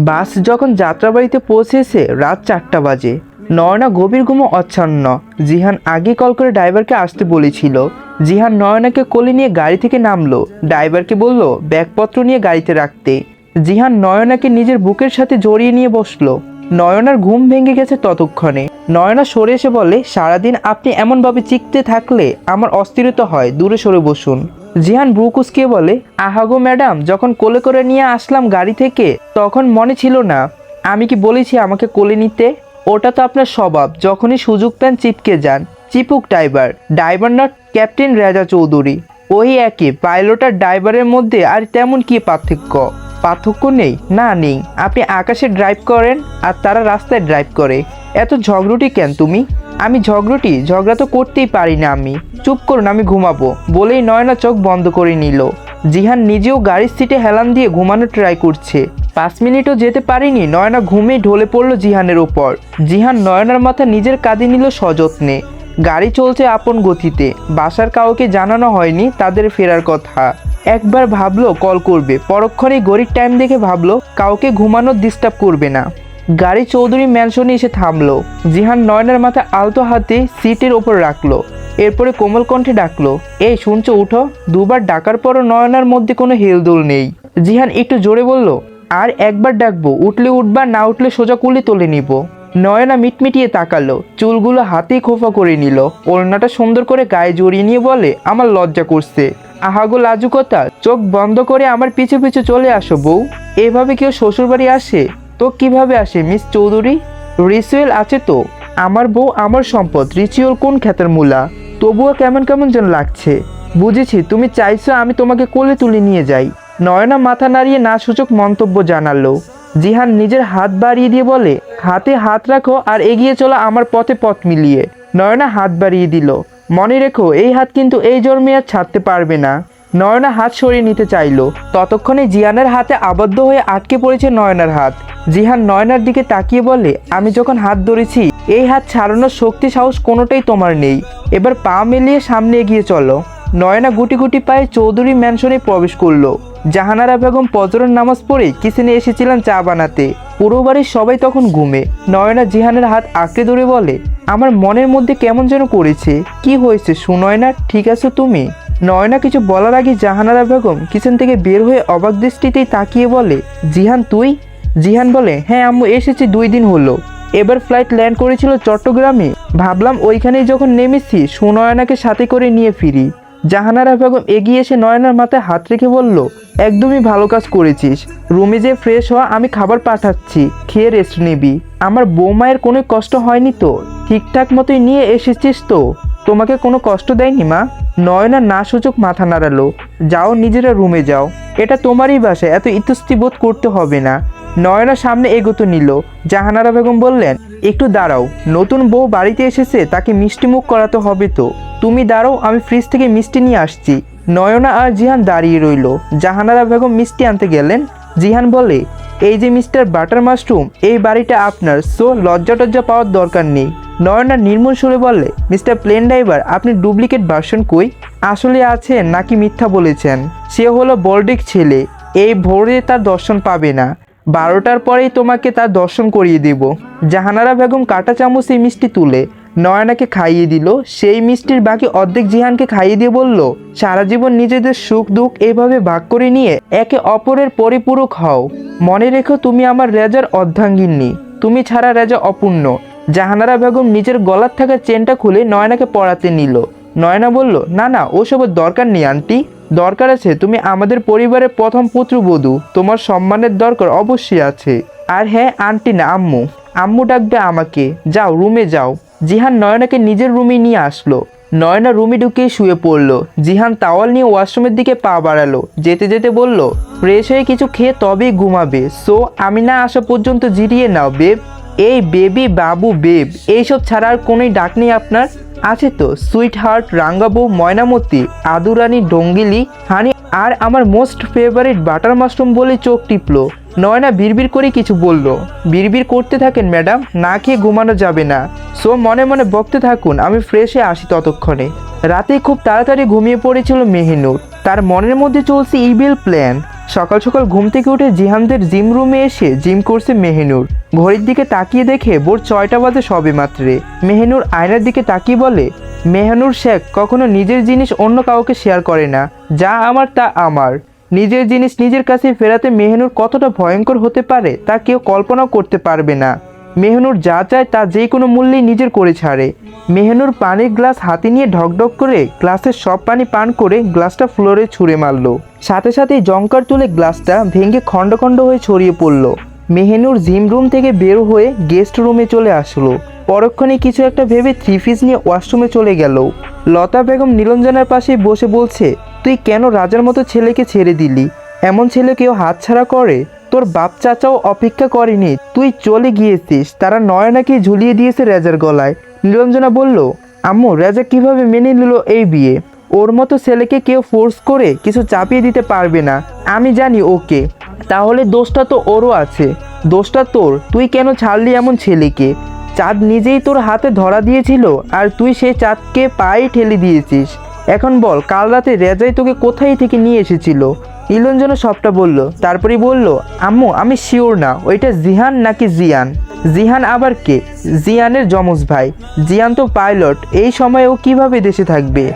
বাস যখন যাত্রাবাড়িতে পৌঁছেছে, রাত চারটা বাজে। নয়না গভীর ঘুমো অচ্ছন্ন। জিহান আগে কল করে ড্রাইভারকে আসতে বলেছিল। জিহান নয়নাকে কোলে নিয়ে গাড়ি থেকে নামলো। ড্রাইভারকে বলল, ব্যাগপত্র নিয়ে গাড়িতে রাখতে। জিহান নয়নাকে নিজের বুকের সাথে জড়িয়ে নিয়ে বসল। নয়নার ঘুম ভেঙে গেছে ততক্ষণে। নয়না সরে এসে বলে, সারাদিন আপনি এমনভাবে চিকতে থাকলে আমার অস্থিরতা হয়। দূরে সরে বসুন। জিহান ব্রুকুসকে বলে, আহাগো ম্যাডাম, যখন কোলে করে নিয়ে আসলাম গাড়ি থেকে, তখন মনে ছিল না। আমি কি বলেছি আমাকে কোলে নিতে? ওটা তো আপনার স্বভাব। যখনই সুযোগ পান, চিপকে যান। চিপুক driver. Driver not captain Reza Chowdhury. ওই একই। পাইলট আর ড্রাইভারের মধ্যে আর তেমন কি পার্থক্য? পার্থক্য নেই? না, নেই। আপনি আকাশে ড্রাইভ করেন আর তারা রাস্তায় ড্রাইভ করে। এত ঝগড়ুটি কেন তুমি? আমি ঝগড়ুটি, ঝগড়া তো করতেই পারি না আমি। চুপ করুন, আমি ঘুমাবো। বলেই নয়না চোখ বন্ধ করে নিল। জিহান নিজেও গাড়ির সিটে হেলান দিয়ে ঘুমানো ট্রাই করছে। পাঁচ মিনিটও যেতে পারিনি, নয়না ঘুমে ঢলে পড়ল জিহানের ওপর। জিহান নয়নার মাথা নিজের কাঁধে নিল সযত্নে। গাড়ি চলছে আপন গতিতে। বাসার কাউকে জানানো হয়নি তাদের ফেরার কথা। একবার ভাবলো কল করবে। পরক্ষণে গড়ির টাইম দেখে ভাবলো, কাউকে ঘুমানোর ডিস্টার্ব করবে না। গাড়ি চৌধুরী ম্যানশনে এসে থামলো। জিহান নয়নের মাথা আলতো হাতে সিটের ওপর রাখল। এরপরে কোমল কণ্ঠে ডাকলো, এই, শুনছো, উঠো। দুবার ডাকার পরও নয়নার মধ্যে কোনো হেলদোল নেই। জিহান একটু জোরে বলল, আর একবার ডাকবো, উঠলে উঠবা, না উঠলে সোজা কুলে তুলে নিব। নয়না মিটমিটিয়ে তাকালো, চুলগুলো হাতেই খোফা করে নিল। ওড়নাটা সুন্দর করে গায়ে জড়িয়ে নিয়ে বলে, আমার লজ্জা করছে। আহাগো লাজুকতা, চোখ বন্ধ করে আমার পিছু পিছু চলে আসো বউ। এভাবে কেউ শ্বশুরবাড়ি আসে? তো কীভাবে আসে, মিস চৌধুরী? রিচুয়াল আছে তো? আমার বউ আমার সম্পদ, রিচুয়াল কোন খ্যাতের মূলা? তবুও কেমন কেমন যেন লাগছে। বুঝেছি, তুমি চাইছো আমি তোমাকে কোলে তুলে নিয়ে যাই। নয়না মাথা নাড়িয়ে না সূচক মন্তব্য জানালো। জিহান নিজের হাত বাড়িয়ে দিয়ে বলে, হাতে হাত রাখো আর এগিয়ে চলো আমার পথে পথ মিলিয়ে। নয়না হাত বাড়িয়ে দিল, মনে রেখো, এই হাত কিন্তু এই জন্মে আর ছাড়তে পারবে না। নয়না হাত সরিয়ে নিতে চাইলো। ততক্ষণে জিয়ানের হাতে আবদ্ধ হয়ে আটকে পড়েছে নয়নার হাত। জিহান নয়নার দিকে তাকিয়ে বলে, আমি যখন হাত ধরেছি, এই হাত ছাড়ানোর শক্তি সাহস কোনোটাই তোমার নেই। এবার পা মেলিয়ে সামনে এগিয়ে চলো। নয়না গুটি গুটি পায়ে চৌধুরী ম্যানশনে প্রবেশ করল। জাহানারা বেগম পজরের নামাজ পড়ে কিচেনে এসেছিলেন চা বানাতে। পুরো বাড়ির সবাই তখন ঘুমে। নয়না জিহানের হাত আঁকড়ে ধরে বলে, আমার মনের মধ্যে কেমন যেন করেছে। কি হয়েছে সুনয়না? ঠিক আছো তুমি? নয়না কিছু বলার আগে জাহানারা বেগম কিচেন থেকে বের হয়ে অবাক দৃষ্টিতেই তাকিয়ে বলে, জিহান, তুই? জিহান বলে হ্যাঁ আম্মু, এসেছি, দুই দিন হলো। এবার ফ্লাইট ল্যান্ড করেছিল চট্টগ্রামে। ভাবলাম ওইখানেই যখন নেমেছি, সুনয়নাকে সাথে করে নিয়ে ফিরি। জাহানারা বেগম এগিয়ে এসে নয়নার মাথায় হাত রেখে বলল, একদমই ভালো কাজ করেছিস। রুমে যে ফ্রেশ হওয়া, আমি খাবার পাঠাচ্ছি। খেয়ে রেস্ট নিবি। আমার বৌমায়ের কোনো কষ্ট হয়নি তো? ঠিকঠাক মতোই নিয়ে এসেছিস তো? তোমাকে কোনো কষ্ট দেয়নি, মা? নয়না না সূচক মাথা নাড়ালো। যাও, নিজেরা রুমে যাও। এটা তোমারই বাসা, এত ইতস্তি বোধ করতে হবে না। নয়না সামনে এগোতে নিল। জাহানারা বেগম বললেন, একটু দাঁড়াও। নতুন বউ বাড়িতে এসেছে, তাকে মিষ্টি মুখ করাতে হবে তো। তুমি দাঁড়াও, আমি ফ্রিজ থেকে মিষ্টি নিয়ে আসছি। নয়না আর জিহান দাঁড়িয়ে রইল। জাহানারা বেগম মিষ্টি আনতে গেলেন। জিহান বলে এই যে মিস্টার বাটার মাশরুম, এই বাড়িটা আপনার, সো লজ্জা টজ্জা পাওয়ার দরকার নেই। নয়না নির্মূল সুরে বললে, মিস্টার প্লেন ড্রাইভার, আপনি ডুপ্লিকেট ভার্সন কই? আসলে আছেন নাকি মিথ্যা বলেছেন? সে হলো বলডিক ছেলে, এই ভোরে তার দর্শন পাবে না। বারোটার পরেই তোমাকে তার দর্শন করিয়ে দেব। জাহানারা বেগম কাটা চামচ এই মিষ্টি তুলে নয়নাকে খাইয়ে দিল। সেই মিষ্টির বাকি অর্ধেক জিহানকে খাইয়ে দিয়ে বলল, সারা জীবন নিজেদের সুখ দুঃখ এইভাবে ভাগ করে নিয়ে একে অপরের পরিপূরক হও। মনে রেখো তুমি আমার রেজার অর্ধাঙ্গিনী। তুমি ছাড়া রেজা অপূর্ণ। জাহানারা বেগম নিজের গলার থাকা চেনটা খুলে নয়নাকে পড়াতে নিল। নয়না বলল, না না, ওসবের দরকার নেই, আন্টি। দরকার আছে, তুমি আমাদের পরিবারের প্রথম পুত্রবধূ তোমার সম্মানের দরকার অবশ্যই আছে। আর হ্যাঁ আন্টি না, আম্মু। আম্মু ডাকবে আমাকে। যাও, রুমে যাও। জিহান নয়নাকে নিজের রুমে নিয়ে আসলো। নয়না রুমে ঢুকে শুয়ে পড়ল। জিহান তাওয়াল নিয়ে ওয়াশরুমের দিকে পা বাড়ালো। যেতে যেতে বলল, ফ্রেশ হয়ে কিছু খেয়ে তবেই ঘুমাবে। সো আমি না আসা পর্যন্ত জিরিয়ে নাও, বেব। এই বেবি বাবু, বেব, এইসব ছাড়া আর কোনোই ডাক নেই আপনার। আছে তো সুইট হার্ট রাঙ্গাবু, ময়নামতি, আদুরানি, ডঙ্গিলি, হানি, আর আমার মোস্ট ফেভারিট বাটার মাশরুম বলে চোখ টিপলো। নয়না বিড়বিড় করে কিছু বলল। বিড়বিড় করতে থাকেন, ম্যাডাম। না খেয়ে ঘুমানো যাবে না। সো মনে মনে বকতে থাকুন, আমি ফ্রেশে আসি ততক্ষণে। রাতে খুব তাড়াতাড়ি ঘুমিয়ে পড়েছিল মেহিনুর। তার মনের মধ্যে চলছে ইবিল প্ল্যান সকাল সকাল ঘুম থেকে উঠে জিহানদের জিম রুমে এসে জিম করছে মেহেনুর। ঘড়ির দিকে তাকিয়ে দেখে ভোর ছয়টা বাজে সবে মাত্রে। মেহেনুর আয়নার দিকে তাকিয়ে বলে, মেহানুর শেখ কখনো নিজের জিনিস অন্য কাউকে শেয়ার করে না। যা আমার, তা আমার। নিজের জিনিস নিজের কাছে ফেরাতে মেহনুর কতটা ভয়ঙ্কর হতে পারে তা কেউ কল্পনাও করতে পারবে না। মেহনুর যা চায় তা যে কোনো মূল্যেই নিজের করে ছাড়ে। মেহনুর পানির গ্লাস হাতে নিয়ে ঢকঢক করে গ্লাসের সব পানি পান করে গ্লাসটা ফ্লোরে ছুঁড়ে মারল। সাথে সাথেই জঙ্কার তুলে গ্লাসটা ভেঙে খণ্ড খণ্ড হয়ে ছড়িয়ে পড়ল। মেহেনুর জিম রুম থেকে বের হয়ে গেস্ট রুমে চলে আসলো। পরক্ষণে কিছু একটা ভেবে থ্রি পিস নিয়ে ওয়াশরুমে চলে গেল। লতা বেগম নীলঞ্জনের পাশেই বসে বলছে তুই কেন রাজার মতো ছেলেকে ছেড়ে দিলি? এমন ছেলে কেউ হাতছাড়া করে? তোর বাপ চাচাও অপেক্ষা করেনি। তুই চলে গিয়েছিস। তারা নয়নাকে ঝুলিয়ে দিয়েছে রেজার গলায়। নীলঞ্জনা বলল, আম্মু, রেজা কীভাবে মেনে নিল এই বিয়ে? ওর মতো ছেলেকে কেউ ফোর্স করে কিছু চাপিয়ে দিতে পারবে না। আমি জানি ওকে। তাহলে দোষটা তো ওরও আছে। দোষটা তোর। তুই কেন ছাড়লি এমন ছেলেকে? চাঁদ নিজেই তোর হাতে ধরা দিয়েছিল, আর তুই সেই চাঁদকে পায়ে ঠেলে দিয়েছিস। এখন বল, কাল রাতে রেজাই তোকে কোথায় থেকে নিয়ে এসেছিল? ইলঞ্জন সবটা বলল। তারপরে বলল, আম্মু, আমি শিওর না, ওইটা জিহান নাকি জিয়ান? জিহান আবার কে? জিয়ানের যমজ ভাই। জিয়ান তো পাইলট, এই সময় ও কীভাবে দেশে থাকবে?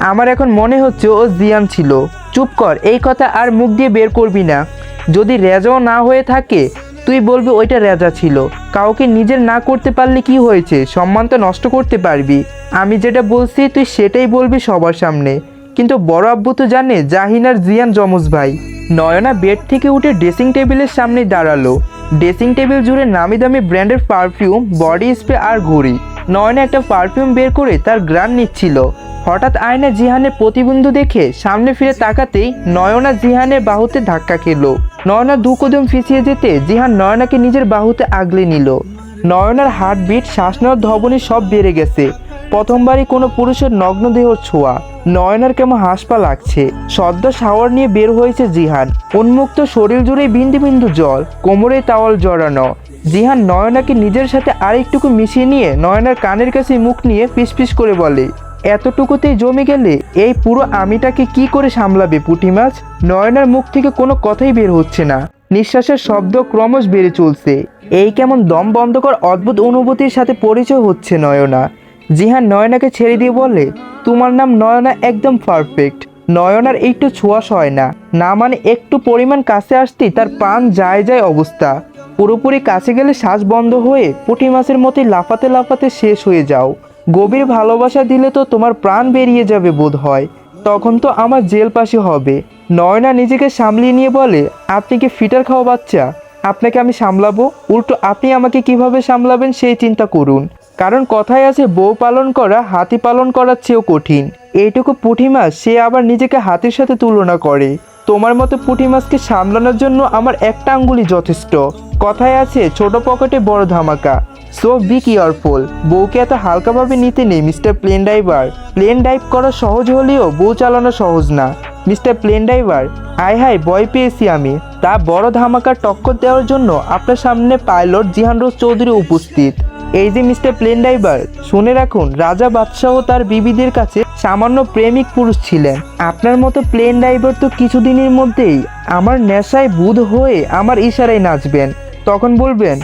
আমার এখন মনে হচ্ছে ও জিয়ান ছিল। চুপ কর, এই কথা আর মুখ দিয়ে বের করবি না। যদি রেজাও না হয়ে থাকে, তুই বলবি ওইটা রেজা ছিল। কাউকে নিজের না করতে পারলে কি হয়েছে? সম্মান তো নষ্ট করতে পারবি। আমি যেটা বলছি, তুই সেটাই বলবি সবার সামনে। কিন্তু বড় আব্বু তো জানে, জাহিন আর জিয়ান যমজ ভাই। নয়না বেড থেকে উঠে ড্রেসিং টেবিলের সামনে দাঁড়াল। ড্রেসিং টেবিল জুড়ে নামি দামি ব্র্যান্ডের পারফিউম বডি স্প্রে আর ঘড়ি। নয়না একটা পারফিউম বের করে তার গ্রান নিচ্ছিল। হঠাৎ আয়না জিহানের প্রতিবন্ধু দেখে সামনে ফিরে তাকাতেই নয়না জিহানের বাহুতে ধাক্কা খেলো। নয়না দু কদম পিছিয়ে যেতে জিহান নয়নাকে নিজের বাহুতে আগলে নিল। নয়নার হার্টবিট শ্বাস নেওয়ার ধবনী সব বেড়ে গেছে। প্রথমবারই কোনো পুরুষের নগ্ন দেহ ছোঁয়া। নয়নার কেমন হাসপা লাগছে। সদ্য শাওয়ার নিয়ে বের হয়েছে জিহান। উন্মুক্ত শরীর জুড়ে বিন্দু বিন্দু জল, কোমরে তাওয়াল জড়ানো। জিহান নয়নাকে নিজের সাথে আরেকটুকু মিশিয়ে নিয়ে নয়নার কানের কাছে মুখ নিয়ে ফিসফিস করে বলে, এতটুকুতেই জমে গেলে এই পুরো আমিটাকে কি করে সামলাবে পুঁটি মাছ? নয়নার মুখ থেকে কোনো কথাই বের হচ্ছে না। নিঃশ্বাসের শব্দ ক্রমশ বেড়ে চলছে। এই কেমন দম বন্ধ বন্ধকর অদ্ভুত অনুভূতির সাথে পরিচয় হচ্ছে নয়না। জিহান নয়নাকে ছেড়ে দিয়ে বলে তোমার নাম নয়না একদম পারফেক্ট নয়নার একটু ছোঁয়াশ হয় না। না মানে একটু পরিমাণ কাছে আসতেই তার প্রাণ যায় যায় অবস্থা। পুরোপুরি কাছে গেলে শ্বাস বন্ধ হয়ে পুঁটি মাছের মতোই লাফাতে লাফাতে শেষ হয়ে যাও। গভীর ভালোবাসা দিলে তো তোমার প্রাণ বেরিয়ে যাবে বোধ হয়। তখন তো আমার জেল পাশে হবে। নয়না নিজেকে সামলিয়ে নিয়ে বলে, আপনি কি ফিটার খাওয়া বাচ্চা? আপনাকে আমি সামলাবো? উল্টো আপনি আমাকে কীভাবে সামলাবেন সেই চিন্তা করুন। কারণ কথায় আছে, বউ পালন করা, হাতি পালন করার চেয়েও কঠিন। এইটুকু পুঁটি মাছ সে আবার নিজেকে হাতির সাথে তুলনা করে। তোমার মতো পুঁটি মাছকে সামলানোর জন্য আমার একটা আঙ্গুলি যথেষ্ট। কথায় আছে, ছোট পকেটে বড় ধামাকা। So be careful. বউকে এত হালকাভাবে নিতে নেই, mister plane driver. Plane drive করা সহজ হলেও বউ চালানো সহজ না। মিস্টার প্লেন ড্রাইভার আয় হায় ভয় পেয়েছি আমি। তা বড় ধামাকার টক্কর দেওয়ার জন্য আপনার সামনে পাইলট জিহান রোজ চৌধুরী উপস্থিত। এই যে মিস্টার প্লেন ড্রাইভার, শুনে রাখুন, রাজা বাদশাহ তার বিবিদের কাছে সামান্য প্রেমিক পুরুষ ছিলেন। আপনার মতো প্লেন ড্রাইভার তো কিছুদিনের মধ্যেই আমার নেশায় বুধ হয়ে আমার ইশারায় নাচবেন। তখন বলবেন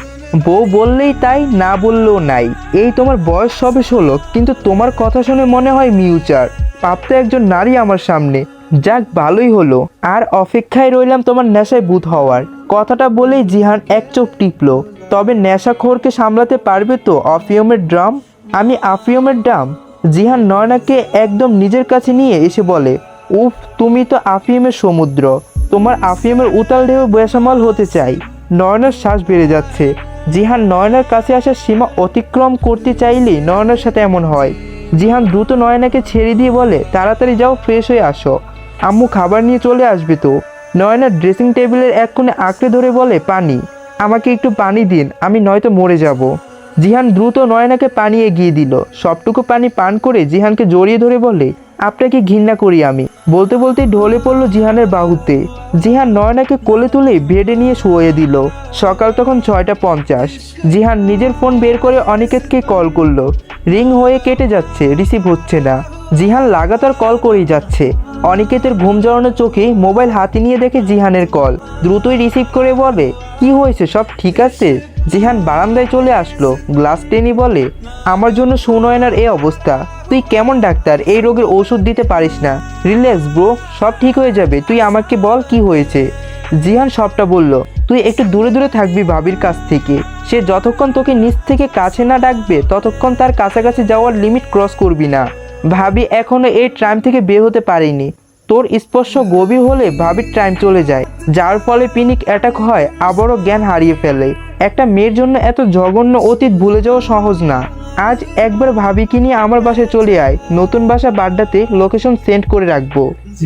বউ বললেই তাই, না বললেও নাই। এই তোমার বয়স সবে ষোলো, কিন্তু তোমার কথা শুনে মনে হয় মিউচার। প্রাপ্ত একজন নারী আমার সামনে। যাক, ভালোই হলো। আর অপেক্ষায় রইলাম তোমার নেশায় বুধ হওয়ার। কথাটা বলেই জিহান এক চোখ টিপলো। তবে নেশাখোরকে সামলাতে পারবে তো অফিয়মের ড্রাম? আমি আফিয়মের ড্রাম জিহান নয়নাকে একদম নিজের কাছে নিয়ে এসে বলে, উফ, তুমি তো আফিয়মের সমুদ্র। তোমার আফিয়মের উতাল ঢেউ বেসামাল হতে চাই। নয়নার শ্বাস বেড়ে যাচ্ছে। জিহান নয়নার কাছে আসার সীমা অতিক্রম করতে চাইলেই নয়নার সাথে এমন হয়। জিহান দ্রুত নয়নাকে ছেড়ে দিয়ে বলে, তাড়াতাড়ি যাও, ফ্রেশ হয়ে আসো। আম্মু খাবার নিয়ে চলে আসবে তো? নয়না ড্রেসিং টেবিলের এক কোণে আঁকড়ে ধরে বলে, পানি, আমাকে একটু পানি দিন, আমি নয়তো মরে যাব। জিহান দ্রুত নয়নাকে পানি এগিয়ে দিল। সবটুকু পানি পান করে জিহানকে জড়িয়ে ধরে বলে আপনাকে ঘৃণা করি আমি। বলতে বলতে ঢলে পড়ল জিহানের বাহুতে। জিহান নয়নাকে কোলে তুলে বেডে নিয়ে শুয়ে দিল। সকাল তখন ছয়টা পঞ্চাশ। জিহান নিজের ফোন বের করে অনিকেতকে কল করল। রিং হয়ে কেটে যাচ্ছে, রিসিভ হচ্ছে না। জিহান লাগাতার কল করেই যাচ্ছে। অনিকেতের ঘুম জড়ানো চোখে মোবাইল হাতে নিয়ে দেখে জিহানের কল। দ্রুতই রিসিভ করে বলে, কি হয়েছে? সব ঠিক আছে? জিহান বারান্দায় চলে আসলো। গ্লাস টেনি বলে, আমার জন্য সুনয়নার এই অবস্থা। তুই কেমন ডাক্তার? এই রোগের ওষুধ দিতে পারিস না। রিল্যাক্স ব্রো, সব ঠিক হয়ে যাবে। তুই আমাকে বল কি হয়েছে? জিহান সবটা বলল, তুই একটু দূরে দূরে থাকবি ভাবির কাছ থেকে। সে যতক্ষণ তোকে নিচ থেকে কাছে না ডাকবে, ততক্ষণ তার কাছাকাছি যাওয়ার লিমিট ক্রস করবি না। ভাবি এখনও এই ট্রাইম থেকে বের হতে পারেনি। তোর স্পর্শ গভীর হলে ভাবির টাইম চলে যায়। যার ফলে পিনিক অ্যাটাক হয়, আবারও জ্ঞান হারিয়ে ফেলে। একটা মেয়ের জন্য এত জঘন্য অতীত ভুলে যাওয়া সহজ না। আজ একবার ভাবিকে নিয়ে আমার বাসায় চলে আয়। নতুন বাসা বাড্ডাতে লোকেশন সেন্ড করে রাখব।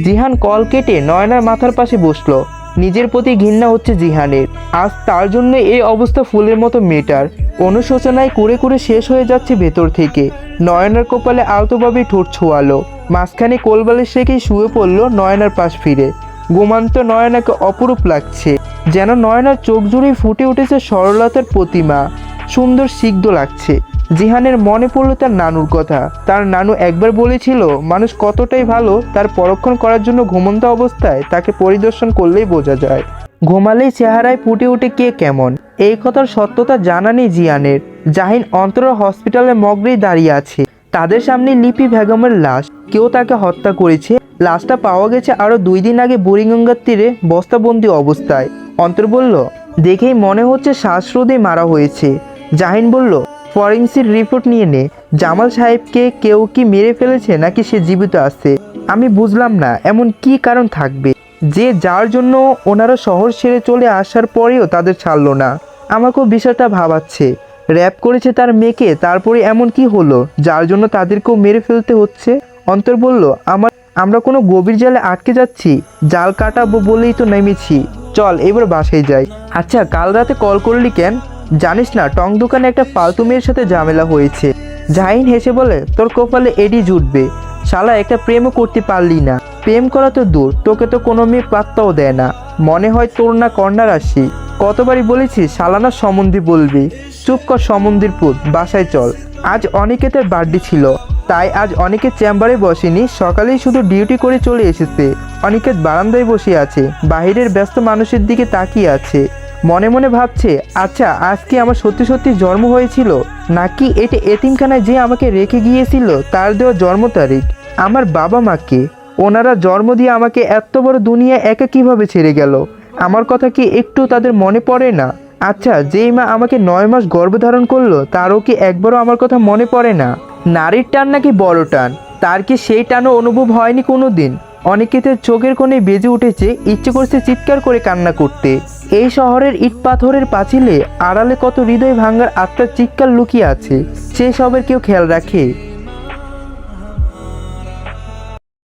জিহান কল কেটে নয়নার মাথার পাশে বসল। নিজের প্রতি ঘৃণা হচ্ছে জিহানের। আজ তার জন্য এই অবস্থা ফুলের মতো মেটার অনুশোচনায় কুড়ে কুড়ে শেষ হয়ে যাচ্ছে ভেতর থেকে। নয়নার কপালে আলতোভাবে ঠোঁট ছোঁয়ালো। মাঝখানে কোলবালিশ রেখেই শুয়ে পড়ল নয়নার পাশ ফিরে। গোমান্ত নয়নাকে অপরূপ লাগছে, যেন নয়নার চোখ জুড়ে ফুটে উঠেছে সরলতার প্রতিমা। সুন্দর সিগ্ধ লাগছে। জিহানের মনে পড়ল তার নানুর কথা। তার নানু একবার বলেছিল, মানুষ কতটাই ভালো, তার পরক্ষণ করার জন্য ঘুমন্ত অবস্থায় তাকে পরিদর্শন করলেই বোঝা যায়। ঘুমালেই চেহারায় ফুটে ওঠে কে কেমন? এই কথার সত্যতা জানা নেই জিয়ানের জাহিন অন্তর হসপিটালে মগরেই দাঁড়িয়ে আছে। তাদের সামনে লিপি বেগমের লাশ। কেউ তাকে হত্যা করেছে। লাশটা পাওয়া গেছে আরও দুই দিন আগে বুড়িগঙ্গার তীরে বস্তাবন্দি অবস্থায়। অন্তর বলল, দেখেই মনে হচ্ছে শ্বাসরোধে মারা হয়েছে। জাহিন বলল, ফরেন্সিক রিপোর্ট নিয়ে নে। জামাল সাহেবকে কেউ কি মেরে ফেলেছে নাকি সে জীবিত আছে? আমি বুঝলাম না, এমন কি কারণ থাকবে? যে যার জন্য ওনারা শহর ছেড়ে চলে আসার পরেও তাদের ছাড়লো না। আমাকেও বিষয়টা ভাবাচ্ছে। র্যাপ করেছে তার মেয়েকে, তারপরে এমন কি হলো? যার জন্য তাদেরকেও মেরে ফেলতে হচ্ছে? অন্তর বলল, আমার, আমরা কোনো গভীর জালে আটকে যাচ্ছি, জাল কাটাবো বলেই তো নেমেছি। চল, এবার বাসায় যাই। আচ্ছা কাল রাতে কল করলি কেন? জানিস না, টং দোকানে একটা ফালতু মেয়ের সাথে ঝামেলা হয়েছে। জাহিন হেসে বলে, তোর কপালে এডি জুটবে। শালা, একটা প্রেমও করতে পারলি না। প্রেম করা তো দূর, তোকে তো কোনো মেয়ে পাত্তাও দেয় না। মনে হয় তোর না কর্নার আসি কতবারই বলেছি সালানা সম্বন্ধে বলবি। চুপ কর সম্বন্ধের পুত, বাসায় চল। আজ অনিকেতের বার্থডে ছিল। তাই আজ অনেকের চেম্বারে বসেনি, সকালেই শুধু ডিউটি করে চলে এসেছে। অনিকেত বারান্দায় বসে আছে, বাহিরের ব্যস্ত মানুষের দিকে তাকিয়ে আছে। মনে মনে ভাবছে আচ্ছা আজকে আমার সত্যি সত্যি জন্ম হয়েছিল? নাকি এটা এতিমখানায় যে আমাকে রেখে গিয়েছিল, তার দেওয়া জন্ম তারিখ? আমার বাবা মাকে ওনারা জন্ম দিয়ে আমাকে এত বড় দুনিয়া একা কীভাবে ছেড়ে গেল? আমার কথা কি একটু তাদের মনে পড়ে না? আচ্ছা যেই মা আমাকে নয় মাস গর্ভধারণ করল, তারও কি একবারও আমার কথা মনে পড়ে না? নারীর টান নাকি বড় টান? তার কি সেই টানও অনুভব হয়নি কোনো দিন অনেকেতে চোখের কোণে বেজে উঠেছে, ইচ্ছে করছে চিৎকার করে কান্না করতে। এই শহরের ইট পাথরের পাঁচিলে আড়ালে কত হৃদয় ভাঙার আত্মার চিৎকার লুকিয়ে আছে। সে সবের কেউ খেয়াল রাখে।